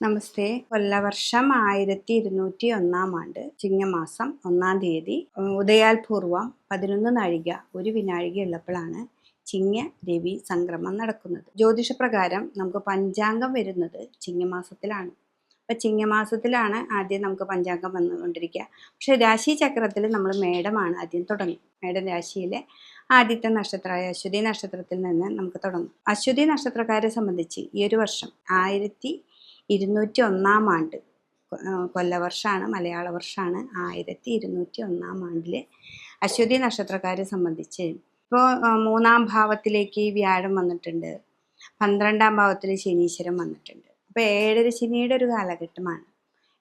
നമസ്തേ. കൊല്ലവർഷം ആയിരത്തി ഇരുന്നൂറ്റി ഒന്നാം ആണ്ട് ചിങ്ങമാസം ഒന്നാം തീയതി ഉദയാൽ പൂർവം പതിനൊന്ന് നാഴിക ഒരു വിനാഴിക ഉള്ളപ്പോഴാണ് ചിങ്ങ രവി സംക്രമം നടക്കുന്നത്. ജ്യോതിഷപ്രകാരം നമുക്ക് പഞ്ചാംഗം വരുന്നത് ചിങ്ങമാസത്തിലാണ്. അപ്പം ചിങ്ങമാസത്തിലാണ് ആദ്യം നമുക്ക് പഞ്ചാംഗം വന്നുകൊണ്ടിരിക്കുക. പക്ഷെ രാശി ചക്രത്തിൽ നമ്മൾ മേടമാണ് ആദ്യം തുടങ്ങി. മേടം രാശിയിലെ ആദ്യത്തെ നക്ഷത്രമായ അശ്വതി നക്ഷത്രത്തിൽ നിന്ന് നമുക്ക് തുടങ്ങും. അശ്വതി നക്ഷത്രക്കാരെ സംബന്ധിച്ച് ഈ ഒരു വർഷം ആയിരത്തി ഇരുന്നൂറ്റി ഒന്നാം ആണ്ട്. കൊല്ലവർഷമാണ് മലയാള വർഷമാണ് ആയിരത്തി ഇരുന്നൂറ്റി ഒന്നാം ആണ്ടിൽ അശ്വതി നക്ഷത്രക്കാരെ സംബന്ധിച്ച്. ഇപ്പോൾ മൂന്നാം ഭാവത്തിലേക്ക് വ്യാഴം വന്നിട്ടുണ്ട്. പന്ത്രണ്ടാം ഭാവത്തിൽ ശനീശ്വരം വന്നിട്ടുണ്ട്. അപ്പോൾ ഏഴര ശനിയുടെ ഒരു കാലഘട്ടമാണ്.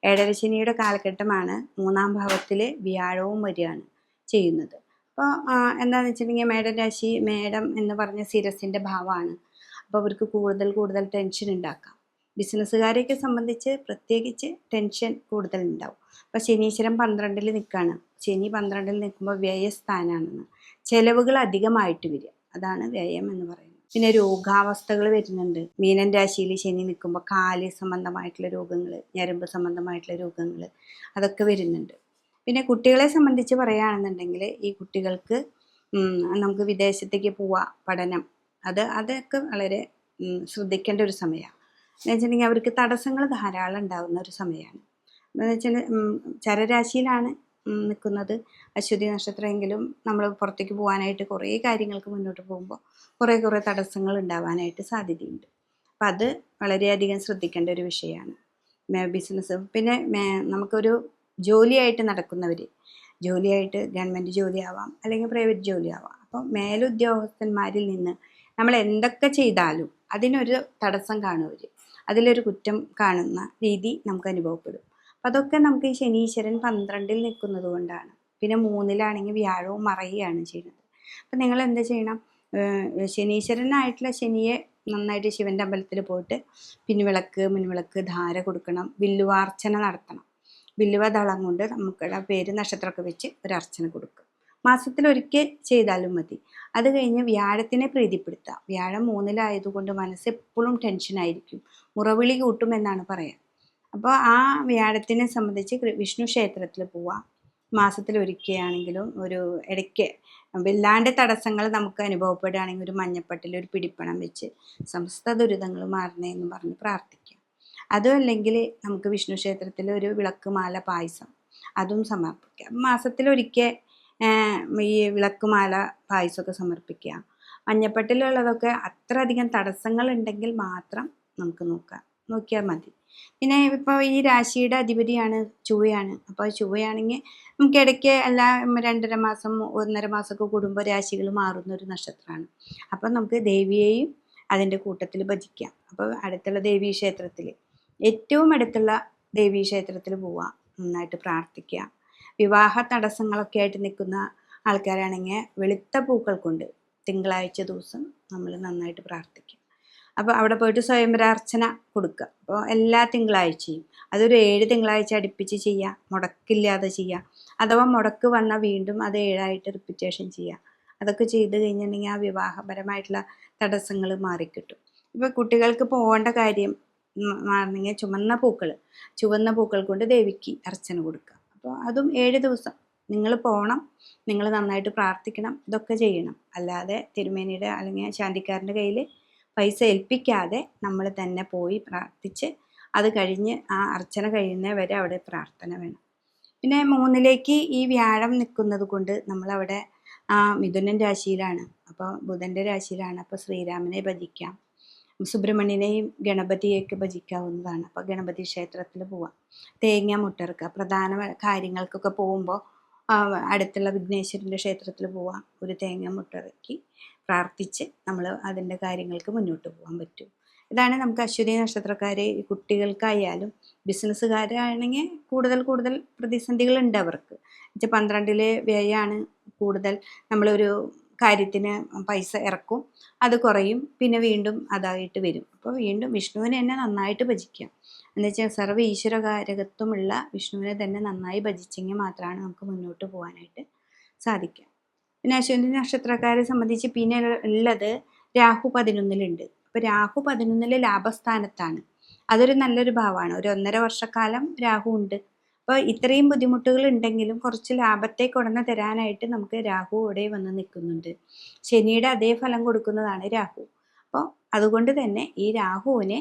ഏഴര ശനിയുടെ കാലഘട്ടമാണ് മൂന്നാം ഭാവത്തിൽ വ്യാഴവും വരികയാണ് ചെയ്യുന്നത്. അപ്പോൾ എന്താണെന്ന് വെച്ചിട്ടുണ്ടെങ്കിൽ മേഡം രാശി മേഡം എന്ന് പറഞ്ഞ സിരസിന്റെ ഭാവമാണ്. അപ്പോൾ അവർക്ക് കൂടുതൽ കൂടുതൽ ടെൻഷൻ ഉണ്ടാക്കാം. ബിസിനസ്സുകാരെയൊക്കെ സംബന്ധിച്ച് പ്രത്യേകിച്ച് ടെൻഷൻ കൂടുതൽ ഉണ്ടാവും അപ്പോൾ ശനീശ്വരം പന്ത്രണ്ടിൽ നിൽക്കുകയാണ് ശനി പന്ത്രണ്ടിൽ നിൽക്കുമ്പോൾ വ്യയസ്ഥാനാണെന്ന് ചെലവുകൾ അധികമായിട്ട് വരിക. അതാണ് വ്യയം എന്ന് പറയുന്നത്. പിന്നെ രോഗാവസ്ഥകൾ വരുന്നുണ്ട്. മീനൻ രാശിയിൽ ശനി നിൽക്കുമ്പോൾ കാൽ സംബന്ധമായിട്ടുള്ള രോഗങ്ങൾ ഞരമ്പ് സംബന്ധമായിട്ടുള്ള രോഗങ്ങൾ അതൊക്കെ വരുന്നുണ്ട്. പിന്നെ കുട്ടികളെ സംബന്ധിച്ച് പറയുകയാണെന്നുണ്ടെങ്കിൽ ഈ കുട്ടികൾക്ക് നമുക്ക് വിദേശത്തേക്ക് പോവാം പഠനം. അത് അതൊക്കെ വളരെ ശ്രദ്ധിക്കേണ്ട ഒരു സമയമാണ്. എന്ന് വെച്ചിട്ടുണ്ടെങ്കിൽ അവർക്ക് തടസ്സങ്ങൾ ധാരാളം ഉണ്ടാകുന്ന ഒരു സമയമാണ്. എന്ന് വെച്ചാൽ ചരരാശിയിലാണ് നിൽക്കുന്നത്. അശ്വതി നക്ഷത്രമെങ്കിലും നമ്മൾ പുറത്തേക്ക് പോകാനായിട്ട് കുറേ കാര്യങ്ങൾക്ക് മുന്നോട്ട് പോകുമ്പോൾ കുറേ കുറേ തടസ്സങ്ങൾ ഉണ്ടാവാനായിട്ട് സാധ്യതയുണ്ട്. അപ്പം അത് വളരെയധികം ശ്രദ്ധിക്കേണ്ട ഒരു വിഷയമാണ്. ബിസിനസ് പിന്നെ നമുക്കൊരു ജോലിയായിട്ട് നടക്കുന്നവർ ജോലിയായിട്ട് ഗവൺമെന്റ് ആവാം അല്ലെങ്കിൽ പ്രൈവറ്റ് ജോലി ആവാം അപ്പോൾ മേലുദ്യോഗസ്ഥന്മാരിൽ നിന്ന് നമ്മൾ എന്തൊക്കെ ചെയ്താലും അതിനൊരു തടസ്സം കാണും അവർ അതിലൊരു കുറ്റം കാണുന്ന രീതി നമുക്ക് അനുഭവപ്പെടും. അപ്പം അതൊക്കെ നമുക്ക് ഈ ശനീശ്വരൻ പന്ത്രണ്ടിൽ നിൽക്കുന്നത് കൊണ്ടാണ്. പിന്നെ മൂന്നിലാണെങ്കിൽ വ്യാഴവും മറയുകയാണ് ചെയ്യുന്നത്. അപ്പം നിങ്ങൾ എന്താ ചെയ്യണം? ശനീശ്വരനായിട്ടുള്ള ശനിയെ നന്നായിട്ട് ശിവന്റെ അമ്പലത്തിൽ പോയിട്ട് പിൻവിളക്ക് മുൻവിളക്ക് ധാര കൊടുക്കണം വില്ലുവാർച്ചന നടത്തണം. വില്ലുവ ദളം കൊണ്ട് നമുക്കുടെ പേര് നക്ഷത്രമൊക്കെ വെച്ച് ഒരു അർച്ചന കൊടുക്കും മാസത്തിലൊരിക്കൽ ചെയ്താലും മതി. അത് കഴിഞ്ഞ് വ്യാഴത്തിനെ പ്രീതിപ്പെടുത്തുക വ്യാഴം മൂന്നിലായതുകൊണ്ട് മനസ്സ് എപ്പോഴും ടെൻഷനായിരിക്കും. മുറവിളി കൂട്ടുമെന്നാണ് പറയുക അപ്പോൾ ആ വ്യാഴത്തിനെ സംബന്ധിച്ച് വിഷ്ണു ക്ഷേത്രത്തിൽ പോവാം. മാസത്തിൽ ഒരിക്കലാണെങ്കിലും ഒരു ഇടയ്ക്ക് വല്ലാണ്ട് തടസ്സങ്ങൾ നമുക്ക് അനുഭവപ്പെടുകയാണെങ്കിൽ ഒരു മഞ്ഞപ്പട്ടിൽ ഒരു പിടിപ്പണം വെച്ച് സമസ്ത ദുരിതങ്ങൾ മാറണേ എന്ന് പറഞ്ഞ് പ്രാർത്ഥിക്കുക അതും അല്ലെങ്കിൽ നമുക്ക് വിഷ്ണു ക്ഷേത്രത്തിൽ ഒരു വിളക്ക് മാല പായസം അതും സമർപ്പിക്കാം. മാസത്തിലൊരിക്കൽ ഈ വിളക്കുമാല പായസമൊക്കെ സമർപ്പിക്കുക. മഞ്ഞപ്പട്ടിലുള്ളതൊക്കെ അത്ര അധികം തടസ്സങ്ങൾ ഉണ്ടെങ്കിൽ മാത്രം നമുക്ക് നോക്കാം. നോക്കിയാൽ മതി. പിന്നെ ഇപ്പോൾ ഈ രാശിയുടെ അധിപതിയാണ് ചുവയാണ് അപ്പോൾ ചുവയാണെങ്കിൽ നമുക്ക് ഇടയ്ക്ക് എല്ലാ രണ്ടര മാസം ഒന്നര മാസമൊക്കെ കൂടുമ്പോൾ രാശികൾ മാറുന്ന ഒരു നക്ഷത്രമാണ്. അപ്പോൾ നമുക്ക് ദേവിയെയും അതിന്റെ കൂട്ടത്തിൽ ഭജിക്കാം. അപ്പോൾ അടുത്തുള്ള ദേവീ ക്ഷേത്രത്തിൽ ഏറ്റവും അടുത്തുള്ള ദേവീ ക്ഷേത്രത്തിൽ പോവാം. നന്നായിട്ട് പ്രാർത്ഥിക്കുക. വിവാഹ തടസ്സങ്ങളൊക്കെ ആയിട്ട് നിൽക്കുന്ന ആൾക്കാരാണെങ്കിൽ വെളുത്ത പൂക്കൾ കൊണ്ട് തിങ്കളാഴ്ച ദിവസം നമ്മൾ നന്നായിട്ട് പ്രാർത്ഥിക്കും. അപ്പോൾ അവിടെ പോയിട്ട് സ്വയംവരാർച്ചന കൊടുക്കുക. അപ്പോൾ എല്ലാ തിങ്കളാഴ്ചയും അതൊരു ഏഴ് തിങ്കളാഴ്ച അടുപ്പിച്ച് ചെയ്യുക മുടക്കില്ലാതെ ചെയ്യുക. അഥവാ മുടക്ക് വന്നാൽ വീണ്ടും അത് ഏഴായിട്ട് റിപ്പിറ്റേഷൻ ചെയ്യുക. അതൊക്കെ ചെയ്ത് കഴിഞ്ഞിട്ടുണ്ടെങ്കിൽ ആ വിവാഹപരമായിട്ടുള്ള തടസ്സങ്ങൾ മാറിക്കിട്ടും. ഇപ്പോൾ കുട്ടികൾക്ക് പോകേണ്ട കാര്യം മാറണമെങ്കിൽ ചുമന്ന പൂക്കൾ ചുവന്ന പൂക്കൾ കൊണ്ട് ദേവിക്ക് അർച്ചന കൊടുക്കുക. അപ്പോൾ അതും ഏഴ് ദിവസം. നിങ്ങൾ പോകണം നിങ്ങൾ നന്നായിട്ട് പ്രാർത്ഥിക്കണം ഇതൊക്കെ ചെയ്യണം. അല്ലാതെ തിരുമേനിയുടെ അല്ലെങ്കിൽ ശാന്തിക്കാരന്റെ കയ്യിൽ പൈസ ഏൽപ്പിക്കാതെ നമ്മൾ തന്നെ പോയി പ്രാർത്ഥിച്ച് അത് കഴിഞ്ഞ് ആ അർച്ചന കഴിയുന്ന വരെ അവിടെ പ്രാർത്ഥന വേണം. പിന്നെ മൂന്നിലേക്ക് ഈ വ്യാഴം നിൽക്കുന്നത് കൊണ്ട് നമ്മളവിടെ മിഥുനൻ രാശിയിലാണ്. അപ്പോൾ ബുധന്റെ രാശിയിലാണ്. അപ്പോൾ ശ്രീരാമനെ ഭജിക്കാം. സുബ്രഹ്മണ്യനെയും ഗണപതിയൊക്കെ ഭജിക്കാവുന്നതാണ്. അപ്പോൾ ഗണപതി ക്ഷേത്രത്തിൽ പോവാം. തേങ്ങ മുട്ടറുക്കുക പ്രധാന കാര്യങ്ങൾക്കൊക്കെ പോകുമ്പോൾ അടുത്തുള്ള വിഘ്നേശ്വരന്റെ ക്ഷേത്രത്തിൽ പോവാം. ഒരു തേങ്ങ മുട്ടറക്കി പ്രാർത്ഥിച്ച് നമ്മൾ അതിന്റെ കാര്യങ്ങൾക്ക് മുന്നോട്ട് പോകാൻ പറ്റും. ഇതാണ് നമുക്ക് അശ്വതി നക്ഷത്രക്കാരെ കുട്ടികൾക്കായാലും ബിസിനസ്സുകാരാണെങ്കിൽ കൂടുതൽ കൂടുതൽ പ്രതിസന്ധികളുണ്ട് അവർക്ക്. എന്നുവെച്ചാൽ പന്ത്രണ്ടിലെ വ്യയമാണ് കൂടുതൽ നമ്മളൊരു കാര്യത്തിന് പൈസ ഇറക്കും. അത് കുറയും. പിന്നെ വീണ്ടും അതായിട്ട് വരും. അപ്പോൾ വീണ്ടും വിഷ്ണുവിനെ തന്നെ നന്നായിട്ട് ഭജിക്കാം. എന്ന് വെച്ചാൽ സർവ ഈശ്വരകാരകത്വമുള്ള വിഷ്ണുവിനെ തന്നെ നന്നായി ഭജിച്ചെങ്കിൽ മാത്രമാണ് നമുക്ക് മുന്നോട്ട് പോകാനായിട്ട് സാധിക്കുക. പിന്നെ അശ്വതി നക്ഷത്രക്കാരെ സംബന്ധിച്ച് പിന്നെ ഉള്ളത് രാഹു പതിനൊന്നിലുണ്ട്. അപ്പോൾ രാഹു പതിനൊന്നിലെ ലാഭസ്ഥാനത്താണ്. അതൊരു നല്ലൊരു ഭാവമാണ് ഒരു ഒന്നര വർഷക്കാലം രാഹു ഉണ്ട്. അപ്പോൾ ഇത്രയും ബുദ്ധിമുട്ടുകൾ ഉണ്ടെങ്കിലും കുറച്ച് ലാഭത്തെ കൊടന്ന് തരാനായിട്ട് നമുക്ക് രാഹു ഇവിടെ വന്ന് നിൽക്കുന്നുണ്ട്. ശനിയുടെ അതേ ഫലം കൊടുക്കുന്നതാണ് രാഹു. അപ്പോൾ അതുകൊണ്ട് തന്നെ ഈ രാഹുവിനെ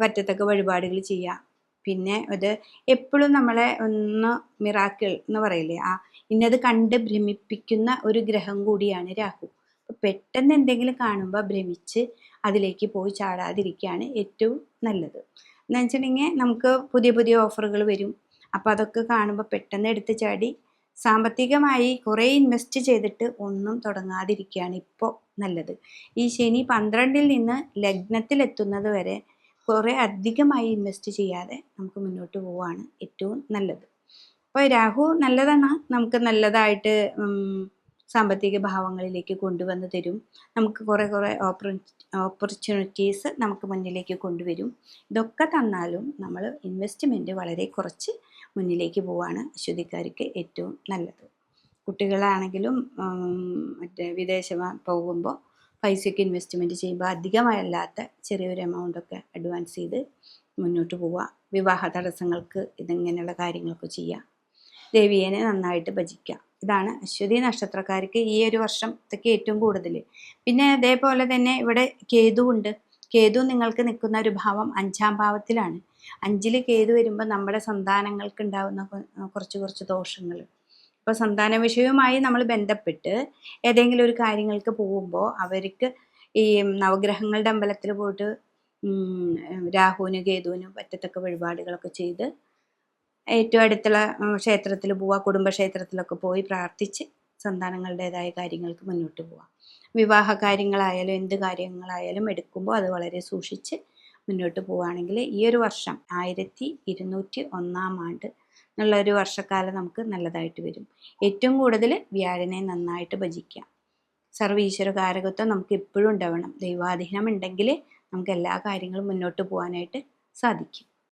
പറ്റത്തക്ക വഴിപാടുകൾ ചെയ്യാം. പിന്നെ അത് എപ്പോഴും നമ്മളെ ഒന്ന് മിറാക്കിൾ എന്ന് പറയില്ലേ ആ ഇന്നത് കണ്ട് ഭ്രമിപ്പിക്കുന്ന ഒരു ഗ്രഹം കൂടിയാണ് രാഹു. പെട്ടെന്ന് എന്തെങ്കിലും കാണുമ്പോൾ ഭ്രമിച്ച് അതിലേക്ക് പോയി ചാടാതിരിക്കുകയാണ് ഏറ്റവും നല്ലത്. എന്ന് വെച്ചിട്ടുണ്ടെങ്കിൽ നമുക്ക് പുതിയ പുതിയ ഓഫറുകൾ വരും. അപ്പോൾ അതൊക്കെ കാണുമ്പോൾ പെട്ടെന്ന് എടുത്ത് ചാടി സാമ്പത്തികമായി കുറേ ഇൻവെസ്റ്റ് ചെയ്തിട്ട് ഒന്നും തുടങ്ങാതിരിക്കുകയാണ് ഇപ്പോൾ നല്ലത്. ഈ ശനി പന്ത്രണ്ടിൽ നിന്ന് ലഗ്നത്തിലെത്തുന്നത് വരെ കുറേ അധികമായി ഇൻവെസ്റ്റ് ചെയ്യാതെ നമുക്ക് മുന്നോട്ട് പോവുകയാണ് ഏറ്റവും നല്ലത്. അപ്പോൾ രാഹു നല്ലതാണ്. നമുക്ക് നല്ലതായിട്ട് സാമ്പത്തിക ഭാവങ്ങളിലേക്ക് കൊണ്ടുവന്ന് തരും. നമുക്ക് കുറേ കുറേ ഓപ്പർച്യൂണിറ്റീസ് നമുക്ക് മുന്നിലേക്ക് കൊണ്ടുവരും. ഇതൊക്കെ തന്നാലും നമ്മൾ ഇൻവെസ്റ്റ്മെന്റ് വളരെ കുറച്ച് മുന്നിലേക്ക് പോവാണ് അശ്വതിക്കാർക്ക് ഏറ്റവും നല്ലത്. കുട്ടികളാണെങ്കിലും മറ്റേ വിദേശ പോകുമ്പോൾ പൈസയ്ക്ക് ഇൻവെസ്റ്റ്മെന്റ് ചെയ്യുമ്പോൾ അധികമല്ലാത്ത ചെറിയൊരു എമൗണ്ടൊക്കെ അഡ്വാൻസ് ചെയ്ത് മുന്നോട്ട് പോവുക വിവാഹ തടസ്സങ്ങൾക്ക് ഇതിങ്ങനെയുള്ള കാര്യങ്ങളൊക്കെ ചെയ്യുക ദേവിയേനെ നന്നായിട്ട് ഭജിക്കുക ഇതാണ് അശ്വതി നക്ഷത്രക്കാർക്ക് ഈ ഒരു വർഷത്തേക്ക് ഏറ്റവും കൂടുതൽ പിന്നെ അതേപോലെ തന്നെ ഇവിടെ കേതു ഉണ്ട് കേതു നിങ്ങൾക്ക് നിൽക്കുന്ന ഒരു ഭാവം അഞ്ചാം ഭാവത്തിലാണ്. അഞ്ചിൽ കേതു വരുമ്പോൾ നമ്മുടെ സന്താനങ്ങൾക്ക് ഉണ്ടാകുന്ന കുറച്ച് കുറച്ച് ദോഷങ്ങൾ ഇപ്പോൾ സന്താന വിഷയവുമായി നമ്മൾ ബന്ധപ്പെട്ട് ഏതെങ്കിലും ഒരു കാര്യങ്ങൾക്ക് പോകുമ്പോൾ അവർക്ക് ഈ നവഗ്രഹങ്ങളുടെ അമ്പലത്തിൽ പോയിട്ട് രാഹുവിന് കേതുവിനും പറ്റത്തക്ക വഴിപാടുകളൊക്കെ ചെയ്ത് ഏറ്റവും അടുത്തുള്ള ക്ഷേത്രത്തിൽ പോവുക കുടുംബക്ഷേത്രത്തിലൊക്കെ പോയി പ്രാർത്ഥിച്ച് സന്താനങ്ങളുടേതായ കാര്യങ്ങൾക്ക് മുന്നോട്ട് പോവാം. വിവാഹ കാര്യങ്ങളായാലും എന്ത് കാര്യങ്ങളായാലും എടുക്കുമ്പോൾ അത് വളരെ സൂക്ഷിച്ച് മുന്നോട്ട് പോവുകയാണെങ്കിൽ ഈ ഒരു വർഷം ആയിരത്തി ഇരുന്നൂറ്റി ഒന്നാം ആണ്ട് എന്നുള്ള ഒരു വർഷക്കാലം നമുക്ക് നല്ലതായിട്ട് വരും. ഏറ്റവും കൂടുതൽ വ്യാഴനെ നന്നായിട്ട് ഭജിക്കാം. സർവീശ്വര കാരകത്വം നമുക്ക് എപ്പോഴും ഉണ്ടാവണം. ദൈവാധീനം ഉണ്ടെങ്കിൽ നമുക്ക് എല്ലാ കാര്യങ്ങളും മുന്നോട്ട് പോകാനായിട്ട് സാധിക്കും.